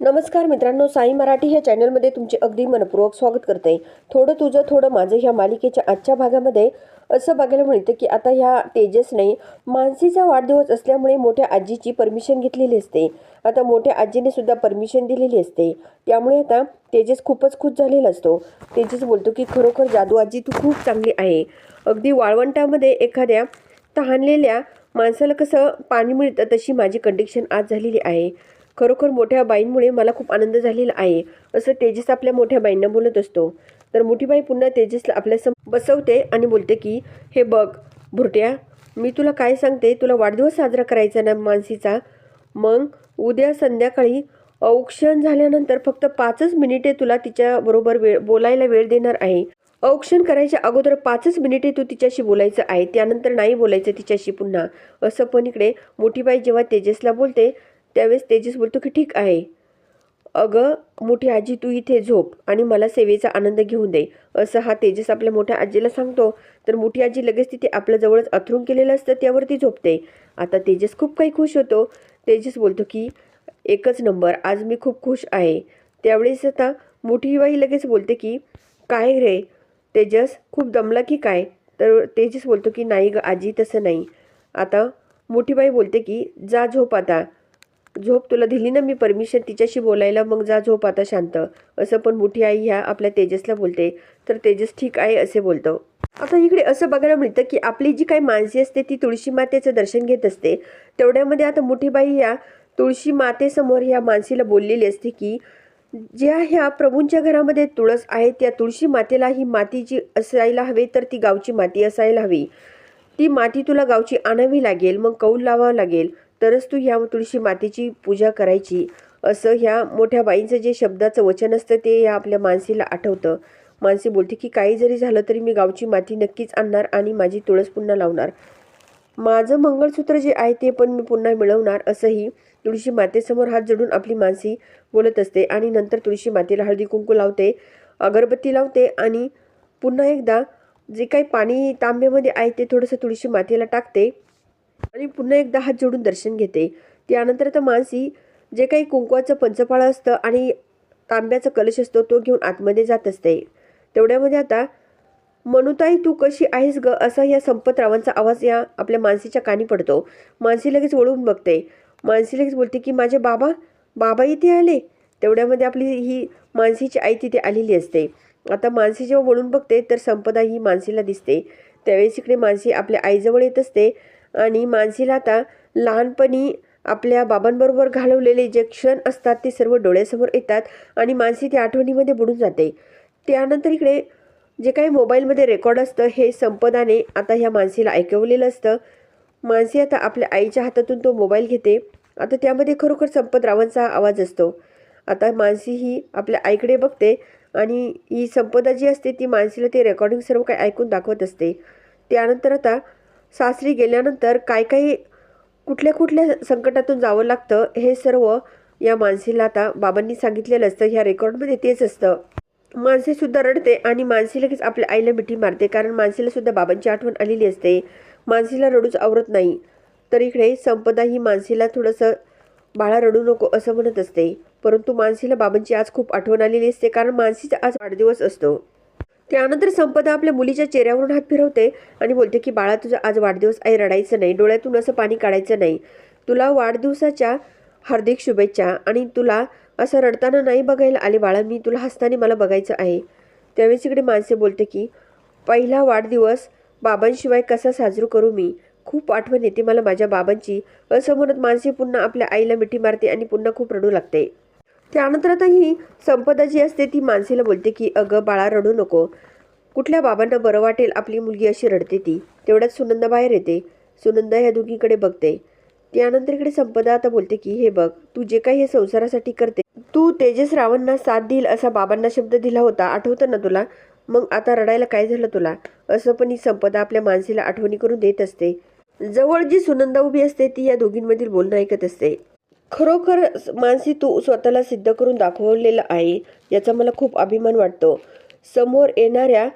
नमस्कार मित्रांनो साई मराठी ह्या चॅनलमध्ये तुमचे अगदी मनपूर्वक स्वागत करते. थोडं तुझं थोडं माझं ह्या मालिकेच्या आजच्या भागामध्ये असं बघायला मिळतं की आता ह्या तेजसने मानसीचा वाढदिवस असल्यामुळे मोठ्या आजीची परमिशन घेतलेली असते. आता मोठ्या आजीने सुद्धा परमिशन दिलेली असते. त्यामुळे आता तेजस खूपच खुश झालेला असतो. तेजस बोलतो की खरोखर जादू आजी तू खूप चांगली आहे. अगदी वाळवंटामध्ये एखाद्या तहानलेल्या माणसाला कसं पाणी मिळतं तशी माझी कंडिक्शन आज झालेली आहे. खरोखर मोठ्या बाईंमुळे मला खूप आनंद झालेला आहे असं तेजस आपल्या मोठ्या बाईंना बोलत असतो. तर मोठी बाई पुन्हा तेजसला आपल्यासम बसवते आणि बोलते की हे बघ भुरट्या मी तुला काय सांगते तुला वाढदिवस साजरा करायचा ना मानसीचा? मग उद्या संध्याकाळी औक्षण झाल्यानंतर फक्त पाचच मिनिटे तुला तिच्याबरोबर वेळ बोलायला वेळ देणार आहे. औक्षण करायच्या अगोदर पाचच मिनिटे तू तिच्याशी बोलायचं आहे त्यानंतर नाही बोलायचं तिच्याशी पुन्हा. असं पण इकडे मोठी बाई जेव्हा तेजसला बोलते त्यावेळेस तेजस बोलतो की ठीक आहे. अगं मोठी आजी तू इथे झोप आणि मला सेवेचा आनंद घेऊन दे. असं हा तेजस आपल्या मोठ्या आजीला सांगतो. तर मोठी आजी लगेच तिथे आपल्याजवळच अथरून केलेलं असतं त्यावरती झोपते. आता तेजस खूप काही खुश होतो. तेजस बोलतो की एकच नंबर आज मी खूप खुश आहे. त्यावेळेस आता मोठी बाई लगेच बोलते की काय रे? तेजस खूप दमला की काय? तर तेजस बोलतो की नाही ग आजी तसं नाही. आता मोठी बाई बोलते की जा झोप आता. झोप तुला दिली ना मी परमिशन तिच्याशी बोलायला मग जा झोप आता शांत. असं पण मोठी आई ह्या आपल्या तेजसला बोलते. तर तेजस ठीक आहे असे बोलतो. आता इकडे असं बघायला मिळतं की आपली जी काही माणसी असते ती तुळशी मातेचं दर्शन घेत असते. तेवढ्यामध्ये आता मोठी बाई तुळशी मातेसमोर ह्या माणसीला बोललेली असते की ज्या ह्या प्रभूंच्या घरामध्ये तुळस आहे त्या तुळशी मातेला ही माती जी असायला हवी तर ती गावची माती असायला हवी. ती माती तुला गावची आणावी लागेल मग कौल लावावं लागेल. तरच तू ह्या तुळशी मातेची पूजा करायची. असं ह्या मोठ्या बाईंचं जे शब्दाचं वचन असतं ते या आपल्या मानसीला आठवतं. मानसी बोलते की काही जरी झालं तरी मी गावची माती नक्कीच आणणार आणि माझी तुळस पुन्हा लावणार. माझं मंगळसूत्र जे आहे ते पण मी पुन्हा मिळवणार असंही तुळशी मातेसमोर हात जोडून आपली मानसी बोलत असते आणि नंतर तुळशी मातेला हळदी कुंकू लावते अगरबत्ती लावते आणि पुन्हा एकदा जे काही पाणी तांब्यामध्ये आहे ते थोडंसं तुळशी मातेला टाकते. आणि पुन्हा एकदा हात जोडून दर्शन घेते. त्यानंतर आता मानसी जे काही कुंकवाचं पंचपाळ असतं आणि तांब्याचा कलश असतो तो घेऊन आतमध्ये जात असते. तेवढ्यामध्ये आता मनुताई तू कशी आहेस ग? असा या संपतरावांचा आवाज या आपल्या मानसीच्या कानी पडतो. मानसी लगेच वळून बघते. मानसी लगेच बोलते की माझे बाबा बाबा इथे आले? तेवढ्यामध्ये आपली ही मानसीची आई तिथे आलेली असते. आता मानसी जेव्हा वळून बघते तर संपदा ही मानसीला दिसते. त्यावेळेस इकडे मानसी आपल्या आईजवळ येत असते. आणि मानसीला आता लहानपणी आपल्या बाबांबरोबर घालवलेले जे क्षण असतात ते सर्व डोळ्यासमोर येतात आणि मानसी त्या आठवणीमध्ये बुडून जाते. त्यानंतर इकडे जे काही मोबाईलमध्ये रेकॉर्ड असतं हे संपदाने आता ह्या मानसीला ऐकवलेलं असतं. मानसी आता आपल्या आईच्या हातातून तो मोबाईल घेते. आता त्यामध्ये खरोखर संपतरावांचा आवाज असतो. आता मानसी ही आपल्या आईकडे बघते आणि ही संपदा जी असते ती मानसीला ते रेकॉर्डिंग सर्व काही ऐकून दाखवत असते. त्यानंतर आता सासरी गेल्यानंतर काय काही कुठल्या कुठल्या संकटातून जावं लागतं हे सर्व या मानसीला आता बाबांनी सांगितलेलं असतं. ह्या रेकॉर्डमध्ये तेच असतं. मानसी सुद्धा रडते आणि मानसी लगेच आपल्या आईला मिठी मारते कारण मानसीला सुद्धा बाबांची आठवण आलेली असते. मानसीला रडूच आवरत नाही. तर इकडे संपदा ही मानसीला थोडंसं बाळा रडू नको असं म्हणत असते. परंतु मानसीला बाबांची आज खूप आठवण आलेली असते कारण मानसीचा आज वाढदिवस असतो. त्यानंतर संपदा आपल्या मुलीच्या चेहऱ्यावरून हात फिरवते आणि बोलते की बाळा तुझा आज वाढदिवस आई रडायचं नाही डोळ्यातून असं पाणी काढायचं नाही. तुला वाढदिवसाच्या हार्दिक शुभेच्छा आणि तुला असं रडताना नाही बघायला आले बाळा मी तुला हसताना मला बघायचं आहे. त्यावेळेस इकडे माणसे बोलते की पहिला वाढदिवस बाबांशिवाय कसा साजरू करू मी? खूप आठवण येते मला माझ्या बाबांची. असं म्हणत माणसे पुन्हा आपल्या आईला मिठी मारते आणि पुन्हा खूप रडू लागते. त्यानंतर आता ही संपदा जी असते ती माणसेला बोलते की अगं बाळा रडू नको. कुठल्या बाबांना बरं वाटेल आपली मुलगी अशी रडते ती? तेवढ्यात सुनंदा बाहेर येते. सुनंदा ह्या दोघीकडे बघते. त्यानंतर इकडे संपदा आता बोलते की हे बघ तू जे काही हे संसारासाठी करते तू तेजस रावणना साथ देईल असा बाबांना शब्द दिला होता. आठवतं ना तुला? मग आता रडायला काय झालं तुला? असं पण ही संपदा आपल्या मानसीला आठवणी करून देत असते. जवळ जी सुनंदा उभी असते ती या दोघींमधील बोलणं ऐकत असते. खरोखर मानसी तू स्वतःला सिद्ध करून दाखवलेलं आहे याचा मला खूप अभिमान वाटतो. समोर येणाऱ्या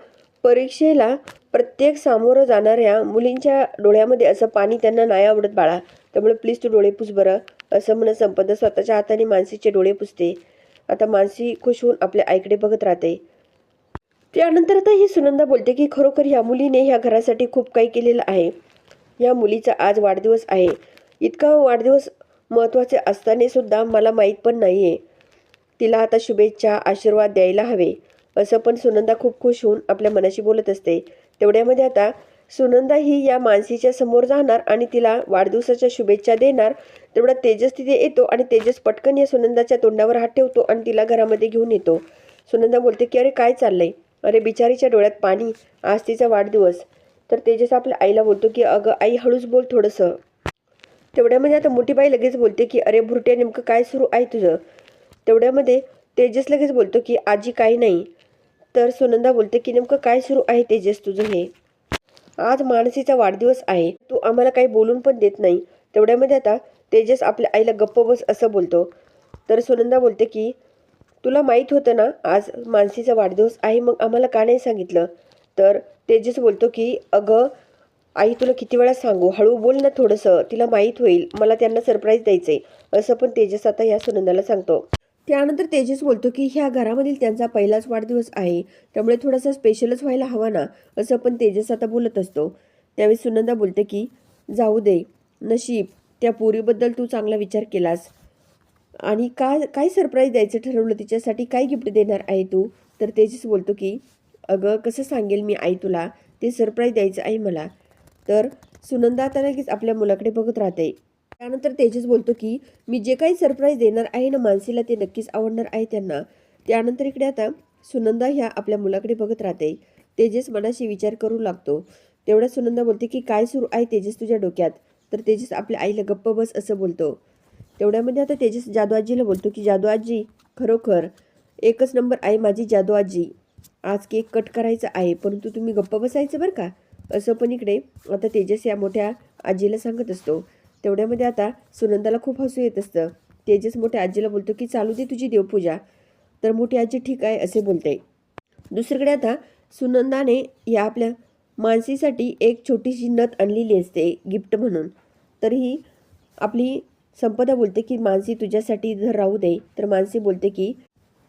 परीक्षेला प्रत्येक सामोरं जाणाऱ्या मुलींच्या डोळ्यामध्ये असं पाणी त्यांना नाही आवडत बाळा त्यामुळे प्लीज तू डोळे पुस बरं असं म्हणत संपदा स्वतःच्या हाताने मानसीचे डोळे पुसते. आता मानसी खुश होऊन आपल्या आईकडे बघत राहते. त्यानंतर आता ही सुनंदा बोलते की खरोखर ह्या मुलीने ह्या घरासाठी खूप काही केलेलं आहे. या मुलीचा आज वाढदिवस आहे. इतका वाढदिवस महत्त्वाचे असताना सुद्धा मला माहीत पण नाही आहे तिला आता शुभेच्छा आशीर्वाद द्यायला हवे. असं पण सुनंदा खूप खुश होऊन आपल्या मनाशी बोलत असते. तेवढ्यामध्ये आता सुनंदा ही या मानसीच्या समोर जाणार आणि तिला वाढदिवसाच्या शुभेच्छा देणार. तेवढा तेजस तिथे येतो आणि तेजस पटकन या सुनंदाच्या तोंडावर हात ठेवतो आणि तिला घरामध्ये घेऊन येतो. सुनंदा बोलते की अरे काय चाललंय? अरे बिचारीच्या डोळ्यात पाणी. आज तिचा वाढदिवस. तर तेजस आपल्या आईला बोलतो की अगं आई हळूच बोल थोडंसं. तेवढ्यामध्ये आता मोठी बाई लगेच बोलते की अरे भुरट्या नेमकं काय सुरू आहे तुझं? तेवढ्यामध्ये तेजस लगेच बोलतो की आजी काही नाही. तर सुनंदा बोलते की नेमकं काय सुरू आहे तेजस तुझं हे? आज मानसीचा वाढदिवस आहे. तू आम्हाला काही बोलून पण देत नाही. तेवढ्यामध्ये आता तेजस आपल्या आईला गप्प बस असं बोलतो. तर सुनंदा बोलते की तुला माहीत होतं ना आज मानसीचा वाढदिवस आहे मग आम्हाला का नाही सांगितलं? तर तेजस बोलतो की अगं आई तुला किती वेळा सांगू? हळू बोल ना थोडंसं. तिला माहीत होईल. मला त्यांना सरप्राईज द्यायचं आहे असं पण तेजस आता ह्या सुनंदाला सांगतो. त्यानंतर तेजस बोलतो की ह्या घरामधील त्यांचा पहिलाच वाढदिवस आहे. त्यामुळे थोडासा स्पेशलच व्हायला हवा ना? असं आपण तेजस आता बोलत असतो. त्यावेळी सुनंदा बोलते की जाऊ दे. नशीब त्या पोरीबद्दल तू चांगला विचार केलास. आणि काय काय सरप्राईज द्यायचं ठरवलं तिच्यासाठी? काय गिफ्ट देणार आहे तू? तर तेजस बोलतो की अगं कसं सांगेल मी आई तुला? ते सरप्राईज द्यायचं आहे मला. तर सुनंदा आता लगेच आपल्या मुलाकडे बघत राहते. त्यानंतर तेजस बोलतो की मी जे काही सरप्राईज देणार आहे ना मानसीला ते नक्कीच आवडणार आहे त्यांना. त्यानंतर इकडे आता सुनंदा ह्या आपल्या मुलाकडे बघत राहते. तेजस मनाशी विचार करू लागतो. तेवढ्या सुनंदा बोलते की काय सुरू आहे तेजस तुझ्या डोक्यात? तर तेजस आपल्या आईला गप्प बस असं बोलतो. तेवढ्यामध्ये आता तेजस जादू आजीला बोलतो की जादू आजी खरोखर एकच नंबर आहे माझी जादू आजी आज केक कट करायचा आहे परंतु तुम्ही गप्प बसायचं बरं का? असं पण इकडे आता तेजस या मोठ्या आजीला सांगत असतो. तेवढ्यामध्ये आता सुनंदाला खूप हसू येत असतं. तेजस मोठ्या आजीला बोलतो की चालू दे तुझी देवपूजा. तर मोठी आजी ठीक आहे असे बोलते. दुसरीकडे आता सुनंदाने या आपल्या मानसीसाठी एक छोटीशी नथ आणलेली असते गिफ्ट म्हणून. तर ही आपली संपदा बोलते की मानसी तुझ्यासाठी जर राहू दे तर मानसी बोलते की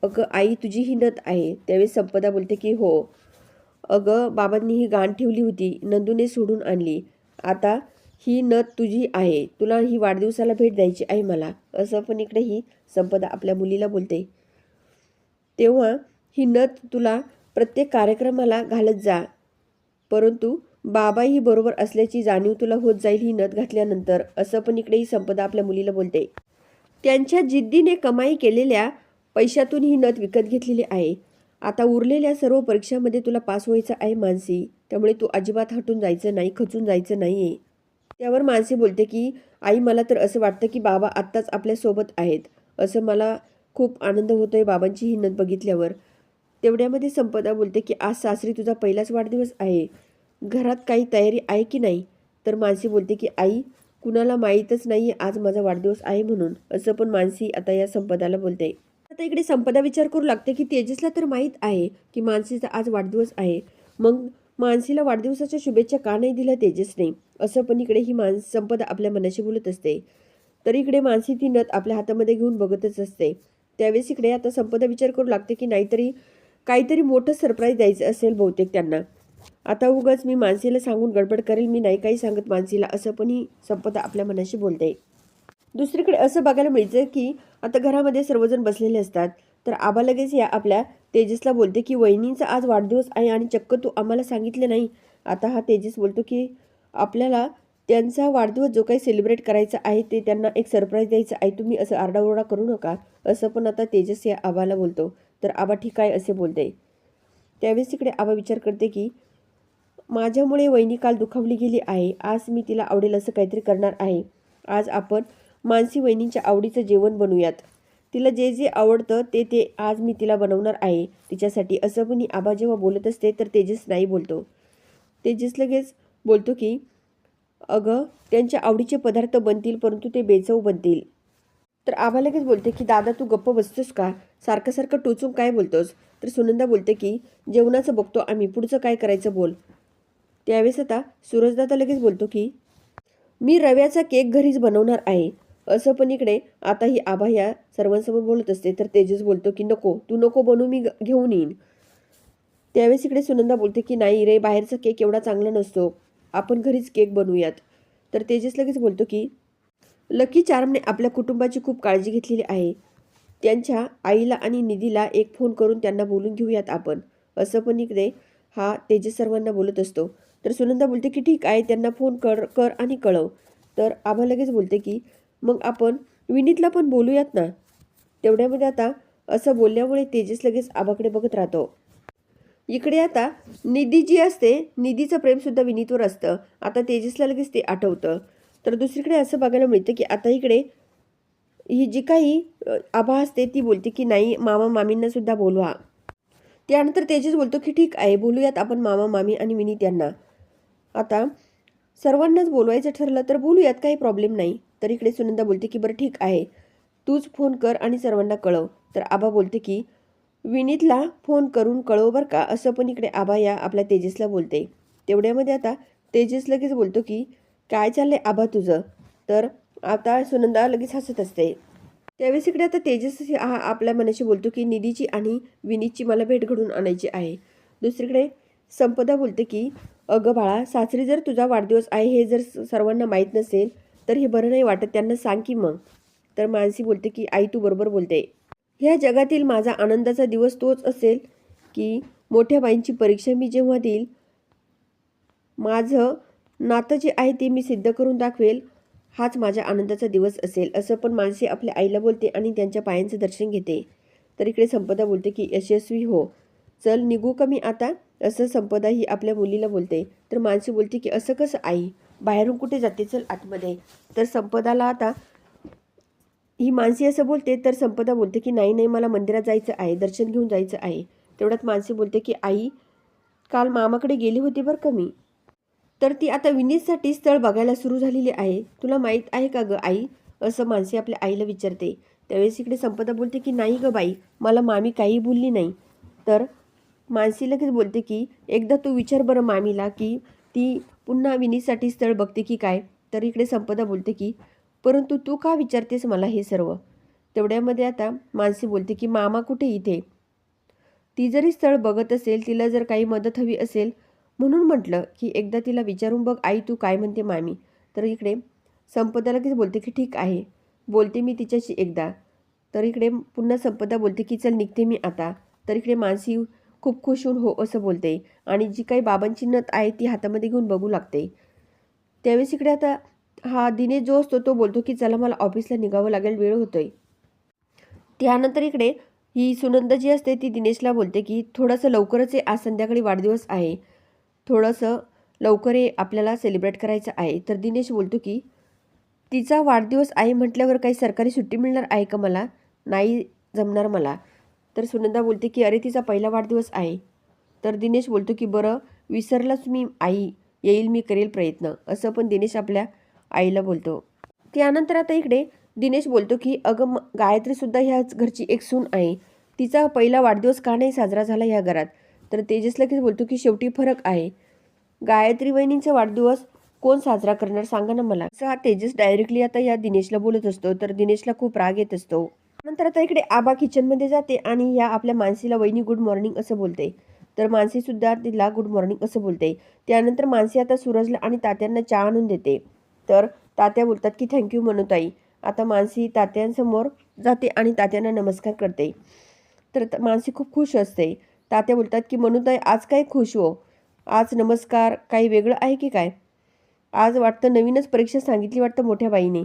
अगं आई तुझी ही नथ आहे. त्यावेळी संपदा बोलते की हो अगं बाबांनी ही गाण ठेवली होती नंदूने सोडून आणली. आता ही नथ तुझी आहे. तुला ही वाढदिवसाला भेट द्यायची आहे मला. असं पण इकडे ही संपदा आपल्या मुलीला बोलते. तेव्हा ही नथ तुला प्रत्येक कार्यक्रमाला घालत जा. परंतु बाबा ही बरोबर असल्याची जाणीव तुला होत जाईल ही नथ घातल्यानंतर. असं पण इकडे ही संपदा आपल्या मुलीला बोलते. त्यांच्या जिद्दीने कमाई केलेल्या पैशातून ही नथ विकत घेतलेली आहे. आता उरलेल्या सर्व परीक्षांमध्ये तुला पास व्हायचं आहे मानसी. त्यामुळे तू अजिबात हटून जायचं नाही खचून जायचं नाही आहे त्यावर मानसी बोलते की आई मला तर असं वाटतं की बाबा आत्ताच आपल्यासोबत आहेत. असं मला खूप आनंद होतोय बाबांची हिंमत बघितल्यावर. तेवढ्यामध्ये संपदा बोलते की आज सासरी तुझा पहिलाच वाढदिवस आहे. घरात काही तयारी आहे की नाही? तर मानसी बोलते की आई कुणाला माहीतच नाही आज माझा वाढदिवस आहे म्हणून. असं पण मानसी आता या संपदाला बोलते. आता इकडे संपदा विचार करू लागते की तेजसला तर माहीत आहे की मानसीचा आज वाढदिवस आहे. मग मानसीला वाढदिवसाच्या शुभेच्छा का नाही दिल्या तेजसने? असं पण इकडे ही मान संपदा आपल्या मनाशी बोलत असते. तर इकडे मानसी ती नथ आपल्या हातामध्ये घेऊन बघतच असते. त्यावेळेस इकडे आता संपदा विचार करू लागते की नाहीतरी काहीतरी मोठं सरप्राईज द्यायचं असेल बहुतेक त्यांना. आता उगाच मी मानसीला सांगून गडबड करेल मी नाही काही सांगत मानसीला असं पण ही संपदा आपल्या मनाशी बोलते. दुसरीकडे असं बघायला मिळतं की आता घरामध्ये सर्वजण बसलेले असतात. तर आबा लगेच या आपल्या तेजसला बोलते की वहिनींचा आज वाढदिवस आहे आणि चक्क तू आम्हाला सांगितलं नाही. आता हा तेजस बोलतो की आपल्याला त्यांचा वाढदिवस जो काही सेलिब्रेट करायचा आहे ते त्यांना एक सरप्राईज द्यायचं आहे. तुम्ही असं आरडाओरडा करू नका. असं पण आता तेजस या आबाला बोलतो. तर आबा ठीक आहे असे बोलते. त्यावेळेस तिकडे आबा विचार करते की माझ्यामुळे वहिनी काल दुखावली गेली आहे. आज मी तिला आवडेल असं काहीतरी करणार आहे. आज आपण मानसी वहिनींच्या आवडीचं जेवण बनवूयात. तिला जे जे आवडतं ते ते आज मी तिला बनवणार आहे. तिच्यासाठी असं पण आबा जेव्हा बोलत असते तर तेजस नाही बोलतो. तेजस लगेच बोलतो की अगं त्यांच्या आवडीचे पदार्थ बनतील परंतु ते बेचव बनतील. तर आबा लगेच बोलते की दादा तू गप्प बसतोस का? सारखं सारखं टोचून काय बोलतोस? तर सुनंदा बोलते की जेवणाचं बघतो आम्ही पुढचं काय करायचं बोल. त्यावेळेस आता सूरजदादा लगेच बोलतो की मी रव्याचा केक घरीच बनवणार आहे. असं पण इकडे आता ही आभा या सर्वांसमोर बोलत असते तर तेजस बोलतो की नको तू नको बनू मी ग- घेऊन येईन. त्यावेळेस इकडे सुनंदा बोलते की नाही रे बाहेरचा केक एवढा चांगला नसतो आपण घरीच केक बनवूयात. तर तेजस लगेच बोलतो की लकी चार्मने आपल्या कुटुंबाची खूप काळजी घेतलेली आहे. त्यांच्या आईला आणि निधीला एक फोन करून त्यांना बोलून घेऊयात आपण. असं पण इकडे हा तेजस सर्वांना बोलत असतो. तर सुनंदा बोलते की ठीक आहे त्यांना फोन कर कर आणि कळव. तर आभा लगेच बोलते की मग आपण विनीतला पण बोलूयात ना. तेवढ्यामध्ये आता असं बोलल्यामुळे तेजस लगेच आबाकडे बघत राहतो. इकडे आता निधी जी असते निधीचं प्रेमसुद्धा विनीतवर असतं. आता तेजसला लगेच ते आठवतं. तर दुसरीकडे असं बघायला मिळतं की आता इकडे ही जी काही आभा असते ती बोलते की नाही मामा मामींनासुद्धा बोलवा. त्यानंतर तेजस बोलतो की ठीक आहे बोलूयात आपण मामा मामी आणि विनीत यांना. आता सर्वांनाच बोलवायचं ठरलं तर बोलूयात काही प्रॉब्लेम नाही. तर इकडे सुनंदा बोलते की बरं ठीक आहे. तूच फोन कर आणि सर्वांना कळव. तर आबा बोलते की विनीतला फोन करून कळव बरं का. असं पण इकडे आबा या आपल्या तेजसला बोलते. तेवढ्यामध्ये आता तेजस लगेच बोलतो की काय चाललंय आबा तुझं? तर आता सुनंदा लगेच हसत असते. त्यावेळेस इकडे आता तेजस हा आपल्या मनाशी बोलतो की निधीची आणि विनीतची मला भेट घडून आणायची आहे. दुसरीकडे संपदा बोलते की अगं बाळा सासरी जर तुझा वाढदिवस आहे हे जर सर्वांना माहीत नसेल तर हे बरं नाही वाटत त्यांना सांग की मग. तर मानसी बोलते की आई तू बरोबर बोलते. ह्या जगातील माझा आनंदाचा दिवस तोच असेल की मोठ्या बाईंची परीक्षा मी जेव्हा देईल माझं नातं जे आहे ते मी सिद्ध करून दाखवेल. हाच माझ्या आनंदाचा दिवस असेल असं पण मानसी आपल्या आईला बोलते आणि त्यांच्या पायांचं दर्शन घेते. तर इकडे संपदा बोलते की यशस्वी हो. चल निघू का मी आता? असं संपदा ही आपल्या मुलीला बोलते. तर मानसी बोलते की असं कसं आई? बाहेरून कुठे जाते? चल आतमध्ये. तर संपदाला आता ही मानसी असं बोलते तर संपदा बोलते की नाही नाही मला मंदिरात जायचं आहे दर्शन घेऊन जायचं आहे. तेवढ्यात मानसी बोलते की आई काल मामाकडे गेली होती बरं का मी? तर ती आता विनीतसाठी स्थळ बघायला सुरू झालेली आहे. तुला माहीत आहे का गं आई? असं मानसी आपल्या आईला विचारते. त्यावेळेस इकडे संपदा बोलते की नाही गं बाई मला मामी काही बोलली नाही. तर मानसी लगेच बोलते की एकदा तू विचार बरं मामीला की ती पुन्हा विनीसाठी स्थळ बघते की काय? तर इकडे संपदा बोलते की परंतु तू का विचारतेस मला हे सर्व? तेवढ्यामध्ये आता मानसी बोलते की मामा कुठे इथे? ती जरी स्थळ बघत असेल तिला जर काही मदत हवी असेल म्हणून म्हटलं की एकदा तिला विचारून बघ आई तू काय म्हणते मामी. तर इकडे संपदा लगेच बोलते की ठीक आहे बोलते मी तिच्याशी एकदा. तर इकडे पुन्हा संपदा बोलते की चल निघते मी आता. तर इकडे मानसी खूप खुश होऊन हो असं बोलते. आणि जी काही बाबांची नथ आहे ती हातामध्ये घेऊन बघू लागते. त्यावेळेस इकडे आता हा दिनेश जो असतो तो बोलतो की चला मला ऑफिसला निघावं लागेल वेळ होतोय. त्यानंतर इकडे ही सुनंदा जी असते ती दिनेशला बोलते की थोडंसं लवकरच आहे आज संध्याकाळी वाढदिवस आहे. थोडंसं लवकर हे आपल्याला सेलिब्रेट करायचं आहे. तर दिनेश बोलतो की तिचा वाढदिवस आहे म्हटल्यावर काही सरकारी सुट्टी मिळणार आहे का मला? नाही जमणार मला. तर सुनंदा बोलते की अरे तिचा पहिला वाढदिवस आहे. तर दिनेश बोलतो की बरं विसरलाच मी आई. येईल मी करेल प्रयत्न. असं पण दिनेश आपल्या आईला बोलतो. त्यानंतर आता इकडे दिनेश बोलतो की अगं गायत्रीसुद्धा ह्याच घरची एक सून आहे. तिचा पहिला वाढदिवस का नाही साजरा झाला ह्या घरात? तर तेजस लगेच बोलतो की शेवटी फरक आहे. गायत्री वहिनींचा वाढदिवस कोण साजरा करणार सांगा ना मला. असं हा तेजस डायरेक्टली आता या दिनेशला बोलत असतो. तर दिनेशला खूप राग येत असतो. नंतर आता इकडे आबा किचनमध्ये जाते आणि या आपल्या मानसीला वहिनी गुड मॉर्निंग असं बोलते. तर मानसी सुद्धा तिला गुड मॉर्निंग असं बोलते. त्यानंतर मानसी आता सूरजला आणि तात्यांना चहा आणून देते. तर तात्या बोलतात की थँक्यू मनोताई. आता मानसी तात्यांसमोर जाते आणि तात्यांना नमस्कार करते. तर मानसी खूप खुश असते. तात्या बोलतात की मनोताई आज काय खुश हो? आज नमस्कार काही वेगळं आहे की काय? आज वाटतं नवीनच परीक्षा सांगितली वाटतं मोठ्या बाईने.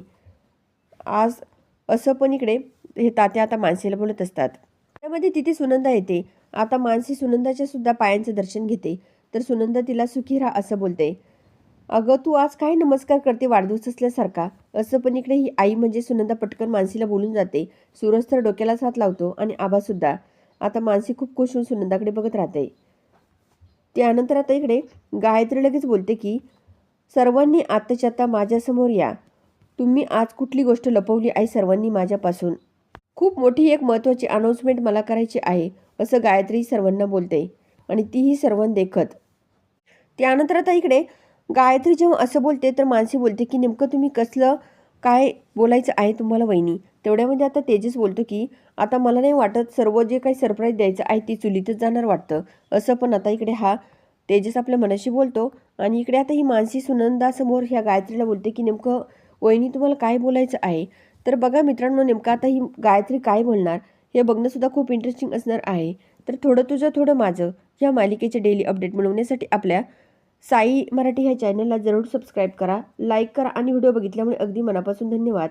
आज असं पण इकडे हे तात्या आता मानसीला बोलत असतात. त्यामध्ये तिथे सुनंदा येते. आता मानसी सुनंदाच्या सुद्धा पायांचं दर्शन घेते. तर सुनंदा तिला सुखी राहा असं बोलते. अगं तू आज काय नमस्कार करते वाढदिवस असल्यासारखा? असं पण इकडे ही आई म्हणजे सुनंदा पटकन मानसीला बोलून जाते. सूरज तर डोक्यालाच हात लावतो आणि आबासुद्धा आता मानसी खूप खुश होऊन सुनंदाकडे बघत राहते. त्यानंतर आता इकडे गायत्री लगेच बोलते की सर्वांनी आत्ताच्या आता माझ्यासमोर या. तुम्ही आज कुठली गोष्ट लपवली आहे सर्वांनी माझ्यापासून? खूप मोठी एक महत्त्वाची अनाऊन्समेंट मला करायची आहे असं गायत्री सर्वांना बोलते आणि तीही सर्वांना देखत. त्यानंतर आता इकडे गायत्री जेव्हा असं बोलते तर मानसी बोलते की नेमकं तुम्ही कसलं काय बोलायचं आहे तुम्हाला वहिनी? तेवढ्यामध्ये आता तेजस बोलतो की आता मला नाही वाटत सर्व जे काही सरप्राईज द्यायचं आहे ती चुलीतच जाणार वाटतं. असं पण आता इकडे हा तेजस आपल्या मनाशी बोलतो आणि इकडे आता ही मानसी सुनंदासमोर ह्या गायत्रीला बोलते की नेमकं वहिनी तुम्हाला काय बोलायचं आहे? तर बघा मित्रांनो नेमकं आता ही गायत्री काय बोलणार? हे बघणंसुद्धा खूप इंटरेस्टिंग असणार आहे. तर थोडं तुझं थोडं माझं या मालिकेचे डेली अपडेट मिळवण्यासाठी आपल्या साई मराठी ह्या चॅनलला जरूर सबस्क्राईब करा लाईक करा आणि व्हिडिओ बघितल्यामुळे अगदी मनापासून धन्यवाद.